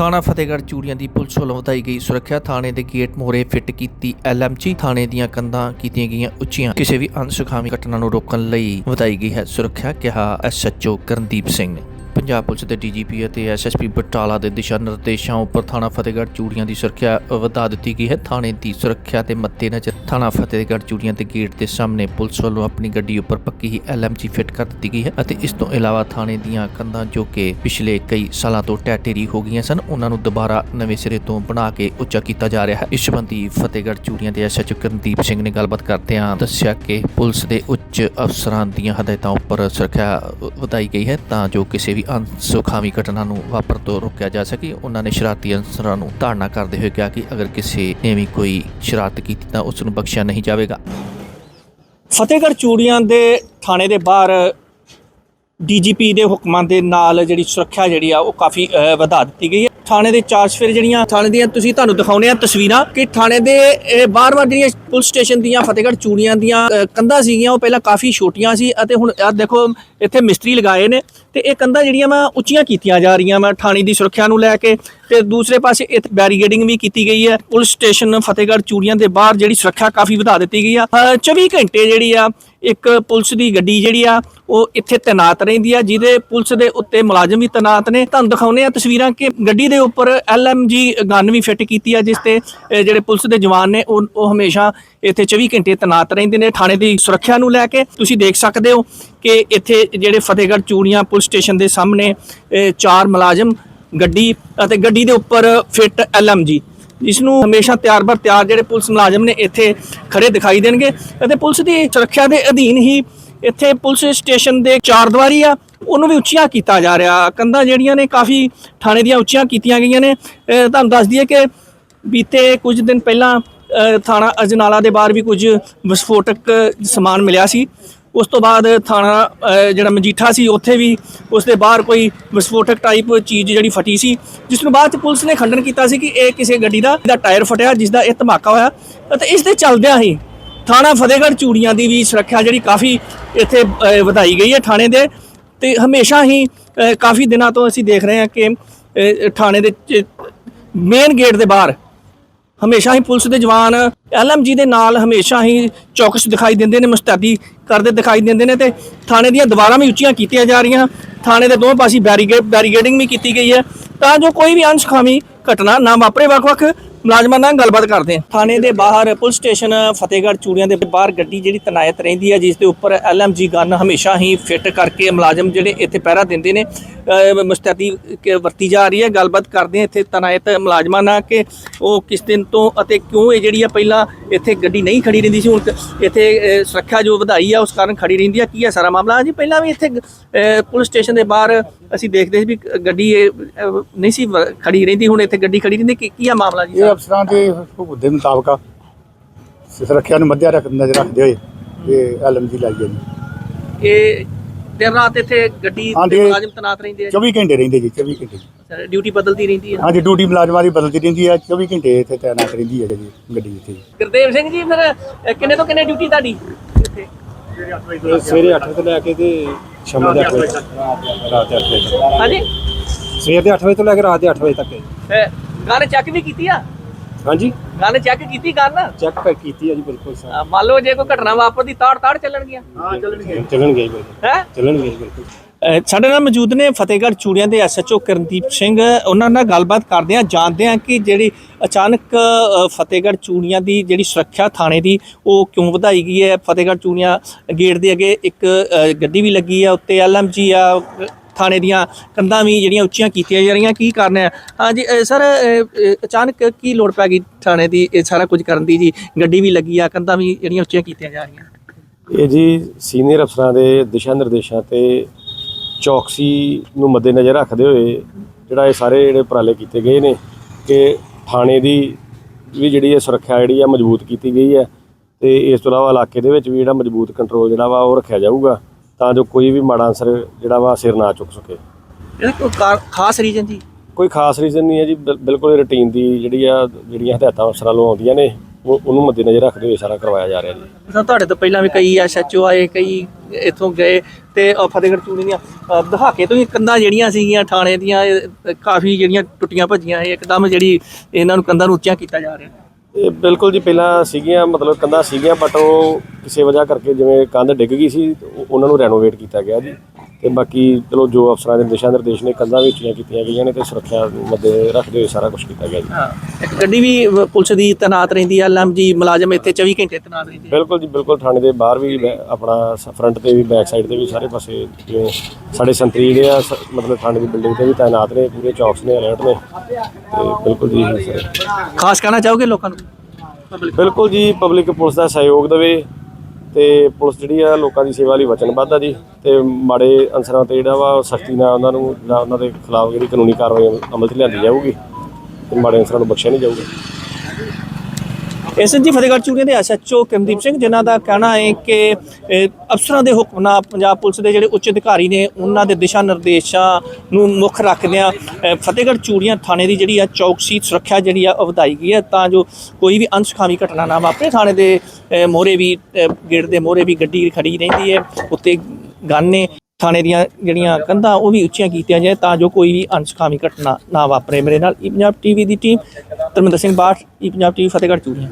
ਥਾਣਾ ਫਤਿਹਗੜ੍ਹ ਚੂੜੀਆਂ ਦੀ ਪੁਲਿਸ ਵੱਲੋਂ ਵਧਾਈ ਗਈ ਸੁਰੱਖਿਆ ਥਾਣੇ ਦੇ ਗੇਟ ਮੋਹਰੇ ਫਿੱਟ ਕੀਤੀ ਐਲਐਮਜੀ। ਥਾਣੇ ਦੀਆਂ ਕੰਧਾਂ ਕੀਤੀਆਂ ਗਈਆਂ ਉੱਚੀਆਂ। ਕਿਸੇ ਵੀ ਅਨਸੁਖਾਵੀ ਘਟਨਾ ਨੂੰ ਰੋਕਣ ਲਈ ਵਧਾਈ ਗਈ ਹੈ ਸੁਰੱਖਿਆ, ਕਿਹਾ ਐਸਐਚਓ ਕਰਨਦੀਪ ਸਿੰਘ। ਨੇ ਪੰਜਾਬ ਪੁਲਿਸ ਦੇ ਡੀਜੀਪੀ ਅਤੇ ਐਸਐਸਪੀ ਬਟਾਲਾ ਦੇ ਦਿਸ਼ਾ ਨਿਰਦੇਸ਼ਾਂ ਉੱਪਰ ਥਾਣਾ ਫਤਿਹਗੜ੍ਹ ਚੂੜੀਆਂ ਦੀ ਸੁਰੱਖਿਆ ਵਧਾ ਦਿੱਤੀ ਗਈ ਹੈ। ਥਾਣੇ ਦੀ ਸੁਰੱਖਿਆ ਦੇ ਮੱਦੇਨਜ਼ਰ ਥਾਣਾ ਫਤਿਹਗੜ੍ਹ ਚੂੜੀਆਂ ਦੇ ਗੇਟ ਦੇ ਸਾਹਮਣੇ ਪੁਲਿਸ ਵੱਲੋਂ ਆਪਣੀ ਗੱਡੀ ਉੱਪਰ ਪੱਕੀ ਹੀ ਐਲਐਮਜੀ ਫਿੱਟ ਕਰ ਦਿੱਤੀ ਗਈ ਹੈ ਅਤੇ ਇਸ ਤੋਂ ਇਲਾਵਾ ਥਾਣੇ ਦੀਆਂ ਕੰਧਾਂ ਜੋ ਕਿ ਪਿਛਲੇ ਕਈ ਸਾਲਾਂ ਤੋਂ ਟੈਟੇਰੀ ਹੋ ਗਈਆਂ ਸਨ, ਉਹਨਾਂ ਨੂੰ ਦੁਬਾਰਾ ਨਵੇਂ ਸਿਰੇ ਤੋਂ ਬਣਾ ਕੇ ਉੱਚਾ ਕੀਤਾ ਜਾ ਰਿਹਾ ਹੈ। ਇਸ ਸੰਬੰਧੀ ਫਤਿਹਗੜ੍ਹ ਚੂੜੀਆਂ ਦੇ ਐਸਐਚਓ ਕਰਨਦੀਪ ਸਿੰਘ ਨੇ ਗੱਲਬਾਤ ਕਰਦਿਆਂ ਦੱਸਿਆ ਕਿ ਪੁਲਿਸ ਦੇ ਉੱਚ ਅਫਸਰਾਂ ਦੀਆਂ ਹਦਾਇਤਾਂ ਉੱਪਰ ਸੁਰੱਖਿਆ ਵਧਾਈ ਗਈ ਹੈ ਤਾਂ ਜੋ ਕਿਸੇ ਵੀ ਅਨਸੁਖਾਵੀ ਘਟਨਾ ਨੂੰ ਵਾਪਰ ਤੋਂ ਰੋਕਿਆ ਜਾ ਸਕੇ। ਉਹਨਾਂ ਨੇ ਸ਼ਰਾਰਤੀ ਅਨਸਰਾਂ ਨੂੰ ਧਾਰਨਾ ਕਰਦੇ ਹੋਏ ਕਿਹਾ ਕਿ ਅਗਰ ਕਿਸੇ ਨੇ ਵੀ ਕੋਈ ਸ਼ਰਾਰਤ ਕੀਤੀ ਤਾਂ ਉਸ ਨੂੰ ਬਖਸ਼ਿਆ ਨਹੀਂ ਜਾਵੇਗਾ। ਫਤਿਹਗੜ੍ਹ ਚੂੜੀਆਂ ਦੇ ਥਾਣੇ ਦੇ ਬਾਹਰ ਡੀਜੀਪੀ ਦੇ ਹੁਕਮਾਂ ਦੇ ਨਾਲ ਜਿਹੜੀ ਸੁਰੱਖਿਆ ਜਿਹੜੀ ਆ ਉਹ ਕਾਫੀ ਵਧਾ ਦਿੱਤੀ ਗਈ ਹੈ। ਥਾਣੇ ਦੇ ਚਾਰਜ ਫਿਰ ਜਿਹੜੀਆਂ ਥਾਣੇ ਦੀਆਂ ਤੁਸੀਂ ਤੁਹਾਨੂੰ ਦਿਖਾਉਣੇ ਆ ਤਸਵੀਰਾਂ ਕਿ ਥਾਣੇ ਦੇ ਇਹ ਬਾਰ-ਬਾਰ ਜਿਹੜੀਆਂ ਪੁਲਿਸ ਸਟੇਸ਼ਨ ਦੀਆਂ ਫਤਿਹਗੜ੍ਹ ਚੂੜੀਆਂ ਦੀਆਂ ਕੰਧਾਂ ਸੀਗੀਆਂ ਉਹ ਪਹਿਲਾਂ ਕਾਫੀ ਛੋਟੀਆਂ ਸੀ ਅਤੇ ਹੁਣ ਆਹ ਦੇਖੋ ਇੱਥੇ ਮਿਸਤਰੀ ਲਗਾਏ ਨੇ ਤੇ ਇਹ ਕੰਧਾਂ ਜਿਹੜੀਆਂ ਵਾ ਉੱਚੀਆਂ ਕੀਤੀਆਂ ਜਾ ਰਹੀਆਂ ਵਾ ਥਾਣੇ ਦੀ ਸੁਰੱਖਿਆ ਨੂੰ ਲੈ ਕੇ ਤੇ ਦੂਸਰੇ ਪਾਸੇ ਇੱਥੇ ਬੈਰੀਗੇਡਿੰਗ ਵੀ ਕੀਤੀ ਗਈ ਹੈ। ਪੁਲਿਸ ਸਟੇਸ਼ਨ ਫਤਿਹਗੜ੍ਹ ਚੂੜੀਆਂ ਦੇ ਬਾਹਰ ਜਿਹੜੀ ਸੁਰੱਖਿਆ ਕਾਫੀ ਵਧਾ ਦਿੱਤੀ ਗਈ ਆ। ਅ, 24 ਘੰਟੇ ਜਿਹੜੀ ਆ ਇੱਕ ਪੁਲਿਸ ਦੀ ਗੱਡੀ ਜਿਹੜੀ ਆ, ਉਹ ਇੱਥੇ ਤੈਨਾਤ ਰਹਿੰਦੀ ਆ, ਜਿਹਦੇ ਪੁਲਿਸ ਦੇ ਉੱਤੇ ਮੁਲਾਜ਼ਮ ਵੀ ਤੈਨਾਤ ਨੇ। ਤੁਹਾਨੂੰ ਦਿਖਾਉਨੇ ਆ ਤਸਵੀਰਾਂ ਕਿ ਗੱਡੀ ਦੇ ਉੱਪਰ ਐਲਐਮਜੀ ਗਨ ਵੀ ਫਿੱਟ ਕੀਤੀ ਆ, ਜਿਸ ਤੇ ਜਿਹੜੇ ਪੁਲਿਸ ਦੇ ਜਵਾਨ ਨੇ, ਉਹ ਉਹ ਹਮੇਸ਼ਾ ਇੱਥੇ 24 ਘੰਟੇ ਤੈਨਾਤ ਰਹਿੰਦੇ ਨੇ ਥਾਣੇ ਦੀ ਸੁਰੱਖਿਆ ਨੂੰ ਲੈ ਕੇ। ਤੁਸੀਂ ਦੇਖ ਸਕਦੇ ਹੋ ਕਿ ਇੱਥੇ ਜਿਹੜੇ ਫਤਿਹਗੜ੍ਹ ਚੂੜੀਆਂ ਪੁਲਿਸ ਸਟੇਸ਼ਨ ਦੇ ਸਾਹਮਣੇ ਚਾਰ ਮੁਲਾਜ਼ਮ ਗੱਡੀ ਅਤੇ ਗੱਡੀ ਦੇ ਉੱਪਰ ਫਿੱਟ ਐਲਐਮਜੀ ਜਿਸ ਨੂੰ ਹਮੇਸ਼ਾ ਤਿਆਰ ਬਰ ਤਿਆਰ ਜਿਹੜੇ ਪੁਲਿਸ ਮੁਲਾਜ਼ਮ ਨੇ ਇੱਥੇ ਖੜੇ ਦਿਖਾਈ ਦੇਣਗੇ ਅਤੇ ਪੁਲਿਸ ਦੀ ਸੁਰੱਖਿਆ ਦੇ ਅਧੀਨ ਹੀ ਇੱਥੇ ਪੁਲਿਸ ਸਟੇਸ਼ਨ ਦੇ ਚਾਰ ਦੀਵਾਰੀ ਆ, ਉਹਨੂੰ ਵੀ ਉੱਚੀਆਂ ਕੀਤਾ ਜਾ ਰਿਹਾ। ਕੰਧਾਂ ਜਿਹੜੀਆਂ ਨੇ ਕਾਫੀ ਥਾਣੇ ਦੀਆਂ ਉੱਚੀਆਂ ਕੀਤੀਆਂ ਗਈਆਂ ਨੇ। ਤੁਹਾਨੂੰ ਦੱਸ ਦਈਏ ਕਿ ਬੀਤੇ ਕੁਝ ਦਿਨ ਪਹਿਲਾਂ ਥਾਣਾ ਅਜਨਾਲਾ ਦੇ ਬਾਹਰ ਵੀ ਕੁਝ ਵਿਸਫੋਟਕ ਸਮਾਨ ਮਿਲਿਆ ਸੀ। ਉਸ ਤੋਂ ਬਾਅਦ ਥਾਣਾ ਜਿਹੜਾ ਮਜੀਠਾ ਸੀ, ਉੱਥੇ ਵੀ ਉਸ ਦੇ ਬਾਹਰ ਕੋਈ ਵਿਸਫੋਟਕ ਟਾਈਪ ਚੀਜ਼ ਜਿਹੜੀ ਫਟੀ ਸੀ, ਜਿਸ ਨੂੰ ਬਾਅਦ ਚ ਪੁਲਿਸ ਨੇ ਖੰਡਨ ਕੀਤਾ ਸੀ ਕਿ ਇਹ ਕਿਸੇ ਗੱਡੀ ਦਾ ਦਾ ਟਾਇਰ ਫਟਿਆ ਜਿਸ ਦਾ ਇਹ ਧਮਾਕਾ ਹੋਇਆ। ਅਤੇ ਇਸ ਦੇ ਚੱਲਦਿਆਂ ਹੀ ਥਾਣਾ ਫਤਿਹਗੜ੍ਹ ਚੂੜੀਆਂ ਦੀ ਵੀ ਸੁਰੱਖਿਆ ਜਿਹੜੀ ਕਾਫੀ ਇੱਥੇ ਵਧਾਈ ਗਈ ਹੈ ਥਾਣੇ ਦੇ। ਤੇ ਹਮੇਸ਼ਾ ਹੀ ਕਾਫੀ ਦਿਨਾਂ ਤੋਂ ਅਸੀਂ ਦੇਖ ਰਹੇ ਹਾਂ ਕਿ ਥਾਣੇ ਦੇ ਮੇਨ ਗੇਟ ਦੇ ਬਾਹਰ ਹਮੇਸ਼ਾ ਹੀ ਪੁਲਿਸ ਦੇ ਜਵਾਨ ਐਲਐਮਜੀ ਦੇ ਨਾਲ ਹਮੇਸ਼ਾ ਹੀ ਚੌਕਸ ਦਿਖਾਈ ਦਿੰਦੇ ਨੇ, ਮੁਸਤੈਦੀ ਕਰਦੇ ਦਿਖਾਈ ਦਿੰਦੇ ਨੇ ਤੇ ਥਾਣੇ ਦੀਆਂ ਦੀਵਾਰਾਂ ਵੀ ਉੱਚੀਆਂ ਕੀਤੀਆਂ ਜਾ ਰਹੀਆਂ। ਥਾਣੇ ਦੇ ਦੋਵੇਂ ਪਾਸੇ ਬੈਰੀਗੇਡ ਬੈਰੀਗੇਡਿੰਗ ਵੀ ਕੀਤੀ ਗਈ ਹੈ। ਤਾਂ ਜੋ ਕੋਈ ਵੀ ਅਨਸਖਾਵੀ ਘਟਨਾ ਨਾ ਵਾਪਰੇ ਵੱਖ-ਵੱਖ ਮੁਲਾਜ਼ਮਾਂ ਨਾਲ ਗੱਲਬਾਤ ਕਰਦੇ ਹਾਂ। ਥਾਣੇ ਦੇ ਬਾਹਰ ਪੁਲਿਸ ਸਟੇਸ਼ਨ ਫਤਿਹਗੜ੍ਹ ਚੂੜੀਆਂ ਦੇ ਬਾਹਰ ਗੱਡੀ ਜਿਹੜੀ ਤਨਾਇਤ ਰਹਿੰਦੀ ਹੈ ਜਿਸ ਦੇ ਉੱਪਰ ਐਲਐਮਜੀ ਗਨ ਹਮੇਸ਼ਾ ਹੀ ਫਿੱਟ ਕਰਕੇ ਮੁਲਾਜ਼ਮ ਜਿਹੜੇ ਇੱਥੇ ਪਹਿਰਾ ਦਿੰਦੇ ਨੇ ਮੁਸਤੈਦੀ ਕਿ ਵਰਤੀ ਜਾ ਰਹੀ ਹੈ। ਗੱਲਬਾਤ ਕਰਦੇ ਹਾਂ ਇੱਥੇ ਤਨਾਇਤ ਮੁਲਾਜ਼ਮਾਂ ਨਾਲ ਕਿ ਉਹ ਕਿਸ ਦਿਨ ਤੋਂ ਅਤੇ ਕਿਉਂ ਇਹ ਜਿਹੜੀ ਆ ਪਹਿਲਾਂ ਇੱਥੇ ਗੱਡੀ ਨਹੀਂ ਖੜੀ ਰਹਿੰਦੀ ਸੀ, ਹੁਣ ਇੱਥੇ ਸੁਰੱਖਿਆ ਜੋ ਵਧਾਈ ਆ, ਉਸ ਕਾਰਨ ਖੜੀ ਰਹਿੰਦੀ ਆ। ਕੀ ਹੈ ਸਾਰਾ ਮਾਮਲਾ ਜੀ? ਪਹਿਲਾਂ ਵੀ ਇੱਥੇ ਪੁਲਿਸ ਸਟੇਸ਼ਨ ਦੇ ਬਾਹਰ ਅਸੀਂ ਦੇਖਦੇ ਸੀ ਵੀ ਗੱਡੀ ਇਹ, ਅਹ, ਨਹੀਂ ਸੀ ਵ- ਖੜੀ ਰਹਿੰਦੀ ਹੁਣ ਇੱਥੇ ਗੱਡੀ ਖੜੀ ਰਹਿੰਦੀ ਕੀ ਕੀ ਆ ਮਾਮਲਾ ਜੀ? ਇਹ ਅਫਸਰਾਂ ਦੇ ਹੁਕਮ ਦੇ ਮੁਤਾਬਕ ਆ। ਸੁਰੱਖਿਆ ਨੂੰ ਮੱਦਿਆ ਰੱਖ ਨਜ਼ਰ ਰੱਖਦੇ ਹੋਏ ਇਹ ਐਲਐਮਜੀ ਲਾਈ ਹੈ ਜੀ ਇਹ ਦਿਨ ਰਾਤ ਇੱਥੇ ਗੱਡੀ ਹਾਂਜੀ। ਤੇ ਮੁਲਾਜ਼ਮ ਤਨਾਤ ਰਹਿੰਦੇ ਆ 24 ਘੰਟੇ ਰਹਿੰਦੇ ਜੀ 24 ਘੰਟੇ। ਡਿਊਟੀ ਬਦਲਦੀ ਰਹਿੰਦੀ ਆ? ਹਾਂਜੀ ਡਿਊਟੀ ਮੁਲਾਜ਼ਮਾਂ ਦੀ ਬਦਲਦੀ ਰਹਿੰਦੀ ਹੈ 24 ਘੰਟੇ ਇੱਥੇ ਤੈਨਾਤ ਰਹਿੰਦੀ ਹੈ ਜੀ ਗੱਡੀ ਇੱਥੇ। ਗੁਰਦੇਵ ਸਿੰਘ ਜੀ ਫਿਰ ਅਹ, ਕਿੰਨੇ ਤੋਂ ਕਿੰਨੇ ਡਿਊਟੀ ਤੁਹਾਡੀ? ਇੱਥੇ ਸਵੇਰੇ 8 ਤੋਂ ਲੈ ਕੇ ਤੇ ਸ਼ਾਮ ਦੇ 8 ਵਜੇ ਤੱਕ। ਰਾਤ ਦੇ 8 ਵਜੇ ਤੱਕ। ਹਾਂਜੀ? ਸਵੇਰ ਦੇ 8 ਵਜੇ ਤੋਂ ਲੈ ਕੇ ਰਾਤ ਦੇ 8 ਵਜੇ ਤੱਕ ਹੈ। ਗਨ ਚੈੱਕ ਵੀ ਕੀਤੀ ਆ? ਹਾਂਜੀ। ਗਨ ਚੈੱਕ ਕੀਤੀ ਗਨ ਚੈੱਕ ਕਰ ਕੀਤੀ ਹੈ ਜੀ ਬਿਲਕੁਲ ਸਰ। ਮੰਨ ਲਓ ਜੇ ਕੋਈ ਘਟਨਾ ਵਾਪਰਦੀ ਤਾੜ ਤਾੜ ਚੱਲਣਗੀਆਂ। ਚੱਲਣਗੇ ਚੱਲਣਗੇ ਜੀ ਬਿਲਕੁਲ। ਹੈ? ਚੱਲਣਗੇ ਜੀ ਬਿਲਕੁਲ। ਸਾਡੇ ਨਾਲ ਮੌਜੂਦ ਨੇ ਫਤਿਹਗੜ੍ਹ ਚੂੜੀਆਂ ਦੇ ਐਸਐਚਓ ਕਰਨਦੀਪ ਸਿੰਘ। ਉਹਨਾਂ ਨਾਲ ਗੱਲਬਾਤ ਕਰਦੇ ਆ ਜਾਣਦੇ ਆ ਕਿ ਜਿਹੜੀ ਅਚਾਨਕ ਫਤਿਹਗੜ੍ਹ ਚੂੜੀਆਂ ਦੀ ਜਿਹੜੀ ਸੁਰੱਖਿਆ ਥਾਣੇ ਦੀ ਉਹ ਕਿਉਂ ਵਧਾਈ ਗਈ ਹੈ? ਫਤਿਹਗੜ੍ਹ ਚੂੜੀਆਂ ਗੇਟ ਦੇ ਅੱਗੇ ਇੱਕ ਗੱਡੀ ਵੀ ਲੱਗੀ ਆ ਉੱਤੇ ਐਲਐਮਜੀ ਆ, ਥਾਣੇ ਦੀਆਂ ਕੰਧਾਂ ਵੀ ਜਿਹੜੀਆਂ ਉੱਚੀਆਂ ਕੀਤੀਆਂ ਜਾ ਰਹੀਆਂ। ਕੀ ਕਾਰਨ ਹੈ? ਹਾਂਜੀ ਸਰ ਅਚਾਨਕ ਕੀ ਲੋੜ ਪੈ ਗਈ ਥਾਣੇ ਦੀ? ਇਹ ਸਾਰਾ ਕੁਝ ਕਰਨ ਦੀ ਜੀ? ਗੱਡੀ ਵੀ ਲੱਗੀ ਆ, ਕੰਧਾਂ ਵੀ ਜਿਹੜੀਆਂ ਉੱਚੀਆਂ ਕੀਤੀਆਂ ਜਾ ਰਹੀਆਂ। ਇਹ ਜੀ ਸੀਨੀਅਰ ਅਫਸਰਾਂ ਦੇ ਦਿਸ਼ਾ ਨਿਰਦੇਸ਼ਾਂ ਤੇ ਚੌਕਸੀ ਨੂੰ ਮੱਦੇਨਜ਼ਰ ਰੱਖਦੇ ਹੋਏ ਜਿਹੜਾ ਇਹ ਸਾਰੇ ਜਿਹੜੇ ਉਪਰਾਲੇ ਕੀਤੇ ਗਏ ਨੇ ਕਿ ਥਾਣੇ ਦੀ ਵੀ ਜਿਹੜੀ ਹੈ ਸੁਰੱਖਿਆ ਜਿਹੜੀ ਆ ਮਜ਼ਬੂਤ ਕੀਤੀ ਗਈ ਹੈ ਤੇ ਇਸ ਤੋਂ ਇਲਾਵਾ ਇਲਾਕੇ ਦੇ ਵਿੱਚ ਵੀ ਜਿਹੜਾ ਮਜ਼ਬੂਤ ਕੰਟਰੋਲ ਜਿਹੜਾ ਵਾ ਉਹ ਰੱਖਿਆ ਜਾਊਗਾ ਤਾਂ ਜੋ ਕੋਈ ਵੀ ਮਾੜਾ ਅਨਸਰ ਜਿਹੜਾ ਵਾ ਸਿਰ ਨਾ ਚੁੱਕ ਸਕੇ। ਇਹਦਾ ਕੋਈ ਖਾਸ ਰੀਜਨ ਜੀ? ਕੋਈ ਖਾਸ ਰੀਜ਼ਨ ਨਹੀਂ ਹੈ ਜੀ ਬਿਲ- ਬਿਲਕੁਲ ਰੁਟੀਨ ਦੀ ਜਿਹੜੀ ਆ ਜਿਹੜੀਆਂ ਹਦਾਇਤਾਂ ਅਫਸਰਾਂ ਵੱਲੋਂ ਆਉਂਦੀਆਂ ਨੇ। ਉਹ- ਉਹਨੂੰ ਮੱਦੇਨਜ਼ਰ ਰੱਖਦੇ ਹੋਏ ਸਾਰਾ ਕਰਵਾਇਆ ਜਾ ਰਿਹਾ ਜੀ। ਸਰ ਤੁਹਾਡੇ ਤੋਂ ਪਹਿਲਾਂ ਵੀ ਕਈ ਐਸਐਚਓ ਆਏ ਕਈ ਇੱਥੋਂ ਗਏ ਤੇ ਅ, ਫਤਿਹਗੜ੍ਹ ਚੂੜੀ ਦੀਆਂ ਅ, ਦਹਾਕੇ ਤੋਂ ਹੀ ਕੰਧਾਂ ਜਿਹੜੀਆਂ ਸੀਗੀਆਂ ਥਾਣੇ ਦੀਆਂ ਇਹ ਕਾਫੀ ਜਿਹੜੀਆਂ ਟੁੱਟੀਆਂ ਭੱਜੀਆਂ ਇਹ ਇੱਕਦਮ ਜਿਹੜੀ ਇਹਨਾਂ ਨੂੰ ਕੰਧਾਂ ਨੂੰ ਉੱਚੀਆਂ ਕੀਤਾ ਜਾ ਰਿਹਾ। ਇਹ ਬਿਲਕੁਲ ਜੀ ਪਹਿਲਾਂ ਸੀਗੀਆਂ ਮਤਲਬ ਕੰਧਾਂ ਸੀਗੀਆਂ ਬਟ ਉਹ ਕਿਸੇ ਵਜ੍ਹਾ ਕਰਕੇ ਜਿਵੇਂ ਕੰਧ ਡਿੱਗ ਗਈ ਸੀ ਉਹ- ਉਹਨਾਂ ਨੂੰ ਰੈਨੋਵੇਟ ਕੀਤਾ ਗਿਆ ਜੀ। ਤੇ ਬਾਕੀ ਚਲੋ ਜੋ ਅਫਸਰਾਂ ਦੇ ਦਿਸ਼ਾ ਨਿਰਦੇਸ਼ ਨੇ ਕੰਧਾਂ ਵਿੱਚ ਕੀਤੀਆਂ ਗਈਆਂ ਨੇ ਤੇ ਸੁਰੱਖਿਆ ਮੱਦੇ ਰੱਖਦੇ ਹੋਏ ਸਾਰਾ ਕੁਝ ਕੀਤਾ ਗਿਆ ਜੀ। ਹਾਂ ਇੱਕ ਗੱਡੀ ਵੀ ਪੁਲਿਸ ਦੀ ਤੈਨਾਤ ਰਹਿੰਦੀ ਹੈ ਐਲਐਮਜੀ ਮੁਲਾਜ਼ਮ ਇੱਥੇ 24 ਘੰਟੇ ਤੈਨਾਤ ਰਹਿੰਦੇ ਆ। ਬਿਲਕੁਲ ਜੀ ਬਿਲਕੁਲ ਥਾਣੇ ਦੇ ਬਾਹਰ ਵੀ ਬੈ- ਆਪਣਾ ਫਰੰਟ ਤੇ ਵੀ ਬੈਕ ਸਾਈਡ ਤੇ ਵੀ ਸਾਰੇ ਪਾਸੇ ਜਿਵੇਂ ਸਾਡੇ ਸੰਤਰੀ ਜਿਹੜੇ ਆ ਸ- ਮਤਲਬ ਥਾਣੇ ਦੀ ਬਿਲਡਿੰਗ ਤੇ ਵੀ ਤਾਇਨਾਤ ਨੇ ਪੂਰੇ ਚੌਕਸ ਨੇ ਅਲਰਟ ਨੇ ਤੇ ਬਿਲਕੁਲ ਜੀ ਸਰ। ਖਾਸ ਕਹਿਣਾ ਚਾਹੋਗੇ ਲੋਕਾਂ ਨੂੰ? ਬਿਲਕੁਲ ਜੀ ਪਬਲਿਕ ਪੁਲਿਸ ਦਾ ਸਹਿਯੋਗ ਦੇਵੇ ਤੇ ਪੁਲਿਸ ਜਿਹੜੀ ਆ ਲੋਕਾਂ ਦੀ ਸੇਵਾ ਲਈ ਵਚਨਬੱਧ ਆ ਜੀ, ਤੇ ਮਾੜੇ ਅਨਸਰਾਂ ਤੇ ਜਿਹੜਾ ਵਾ ਸਖਤੀ ਨਾਲ ਉਹਨਾਂ ਨੂੰ ਜਿਹੜਾ ਉਹਨਾਂ ਦੇ ਖਿਲਾਫ ਜਿਹੜੀ ਕਾਨੂੰਨੀ ਕਾਰਵਾਈ ਅਮਲ 'ਚ ਲਿਆਂਦੀ ਜਾਊਗੀ ਤੇ ਮਾੜੇ ਅਨਸਰਾਂ ਨੂੰ ਬਖਸ਼ਿਆ ਨਹੀਂ ਜਾਊਗਾ। ਐਸਐਸਜੀ ਫਤਿਹਗੜ੍ਹ ਚੂੜੀਆਂ ਦੇ ਐਸਐਚਓ ਕਿਮਦੀਪ ਸਿੰਘ ਜਿਨ੍ਹਾਂ ਦਾ ਕਹਿਣਾ ਹੈ ਕਿ ਅਫਸਰਾਂ ਦੇ ਹੁਕਮ ਨਾਲ ਪੰਜਾਬ ਪੁਲਿਸ ਦੇ ਜਿਹੜੇ ਉੱਚ ਅਧਿਕਾਰੀ ਨੇ ਉਹਨਾਂ ਦੇ ਦਿਸ਼ਾ ਨਿਰਦੇਸ਼ਾਂ ਨੂੰ ਮੁੱਖ ਰੱਖਦਿਆਂ ਫਤਿਹਗੜ੍ਹ ਚੂੜੀਆਂ ਥਾਣੇ ਦੀ ਜਿਹੜੀ ਆ ਚੌਕਸੀ ਸੁਰੱਖਿਆ ਜਿਹੜੀ ਆ ਉਹ ਵਧਾਈ ਗਈ ਹੈ। ਤਾਂ ਜੋ ਕੋਈ ਵੀ ਅਨਸੁਖਾਵੀ ਘਟਨਾ ਨਾ ਵਾਪਰੇ ਥਾਣੇ ਦੇ ਮੋਹਰੇ ਵੀ ਅ, ਗੇਟ ਦੇ ਮੋਹਰੇ ਵੀ ਗੱਡੀ ਖੜੀ ਰਹਿੰਦੀ ਹੈ ਉੱਤੇ ਗਾਨੇ ਥਾਣੇ ਦੀਆਂ ਜਿਹੜੀਆਂ ਕੰਧਾਂ ਉਹ ਵੀ ਉੱਚੀਆਂ ਕੀਤੀਆਂ ਜਾਏ ਤਾਂ ਜੋ ਕੋਈ ਵੀ ਅਨਸੁਖਾਵੀ ਘਟਨਾ ਨਾ ਵਾਪਰੇ। ਮੇਰੇ ਨਾਲ ਈ ਪੰਜਾਬ ਟੀਵੀ ਦੀ team Dharminder Singh Bath E Punjab TV Fatehgarh Churian.